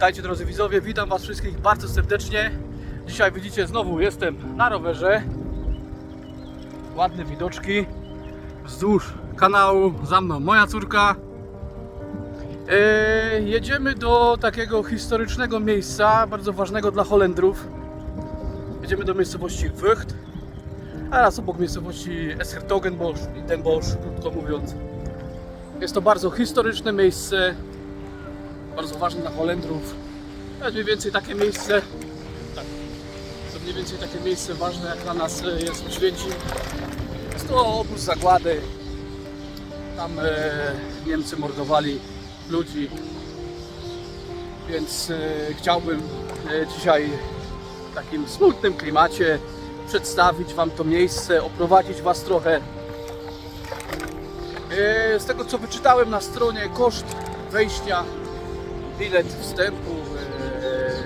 Witajcie drodzy widzowie, witam Was wszystkich bardzo serdecznie. Dzisiaj widzicie znowu jestem na rowerze. Ładne widoczki wzdłuż kanału, za mną moja córka. E, jedziemy do takiego historycznego miejsca, bardzo ważnego dla Holendrów. Jedziemy do miejscowości Vught, a raz obok miejscowości Eschertogenbosch i Den Bosch, krótko mówiąc. Jest to bardzo historyczne miejsce, bardzo ważne dla Holendrów. To jest mniej więcej takie miejsce, tak, to mniej więcej takie miejsce ważne jak dla nas e, jest Święcim. Jest to obóz zagłady. Tam e, Niemcy mordowali ludzi, więc e, chciałbym e, dzisiaj w takim smutnym klimacie przedstawić Wam to miejsce, oprowadzić Was trochę. E, Z tego co wyczytałem na stronie, koszt wejścia, bilet wstępu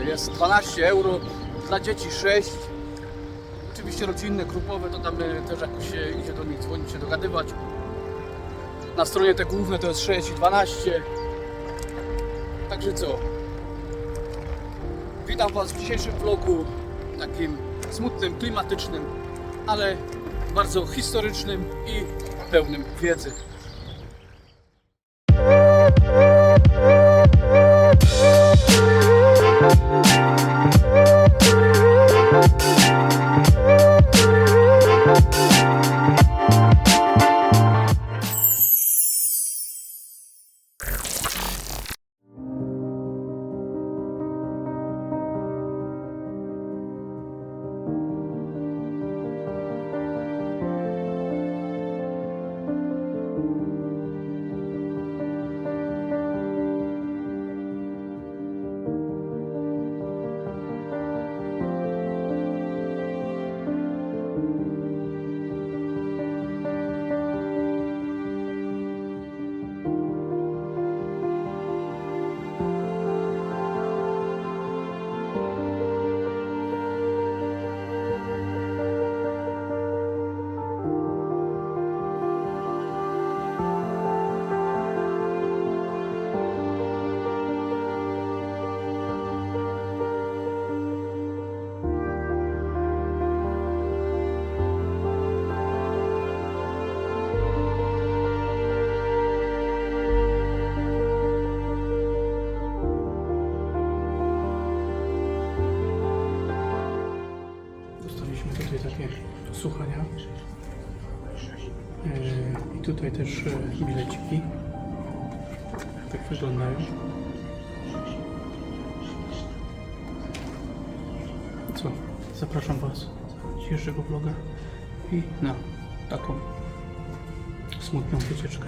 e, jest 12 euro, dla dzieci 6. Oczywiście rodzinne, grupowe to tam e, też jakoś się idzie do nich dzwonić, się dogadywać. Na stronie te główne to jest 6 i 12. Także co? Witam Was w dzisiejszym vlogu, takim smutnym, klimatycznym, ale bardzo historycznym i pełnym wiedzy. Tutaj też e, bileciki. Tak wyglądają. Co? Zapraszam Was do dzisiejszego vloga i na taką smutną wycieczkę.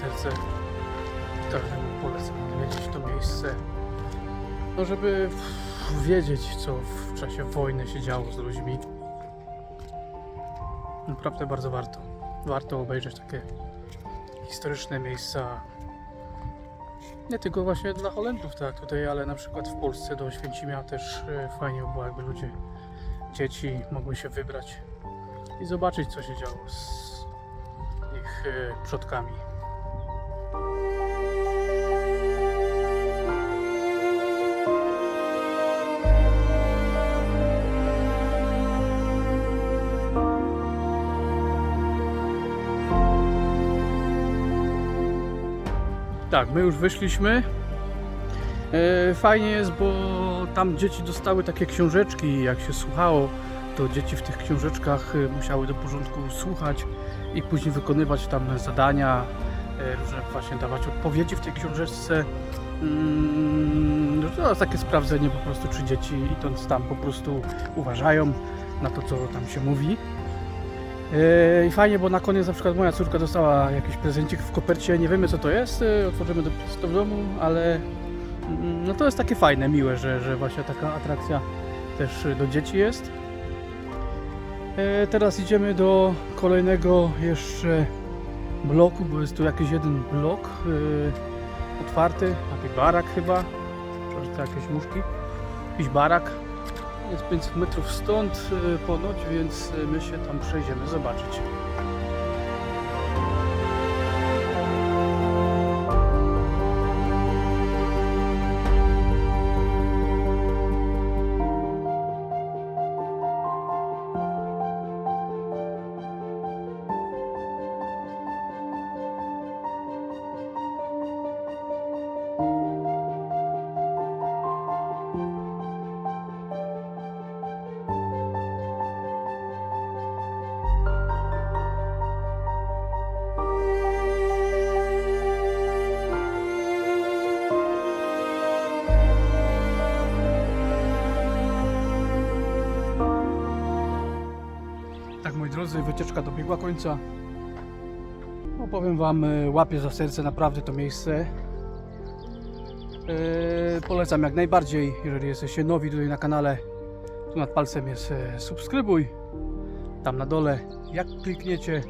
Serce. Każdemu polecam odwiedzić to miejsce. No żeby wiedzieć, co w czasie wojny się działo z ludźmi. Naprawdę bardzo warto. Warto obejrzeć takie historyczne miejsca. Nie tylko właśnie dla Holendrów, tak tutaj, ale na przykład w Polsce do Święcimia też e, fajnie by było, jakby ludzie, dzieci mogły się wybrać i zobaczyć, co się działo z ich e, przodkami. Tak, my już wyszliśmy. E, Fajnie jest, bo tam dzieci dostały takie książeczki, jak się słuchało, to dzieci w tych książeczkach e, musiały do porządku słuchać i później wykonywać tam zadania, różne właśnie dawać odpowiedzi w tej książeczce. Mm, no To jest takie sprawdzenie po prostu, czy dzieci idąc tam po prostu uważają na to, co tam się mówi. E, I fajnie, bo na koniec na przykład moja córka dostała jakiś prezencik w kopercie, nie wiemy co to jest, e, otworzymy to w domu, ale mm, no to jest takie fajne, miłe, że, że właśnie taka atrakcja też do dzieci jest. E, Teraz idziemy do kolejnego jeszcze bloku, bo jest tu jakiś jeden blok otwarty, taki barak chyba, czy jakieś muszki, jakiś barak. Jest 500 metrów stąd e, ponoć, więc e, my się tam przejdziemy zobaczyć. Drodzy, wycieczka dobiegła końca. No, powiem Wam, e, łapię za serce naprawdę to miejsce. E, polecam jak najbardziej, jeżeli jesteście nowi tutaj na kanale. Tu nad palcem jest e, subskrybuj. Tam na dole, jak klikniecie,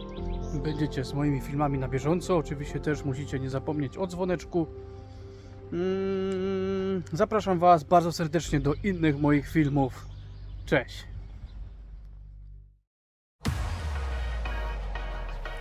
będziecie z moimi filmami na bieżąco. Oczywiście też musicie nie zapomnieć o dzwoneczku. Mm, zapraszam Was bardzo serdecznie do innych moich filmów. Cześć!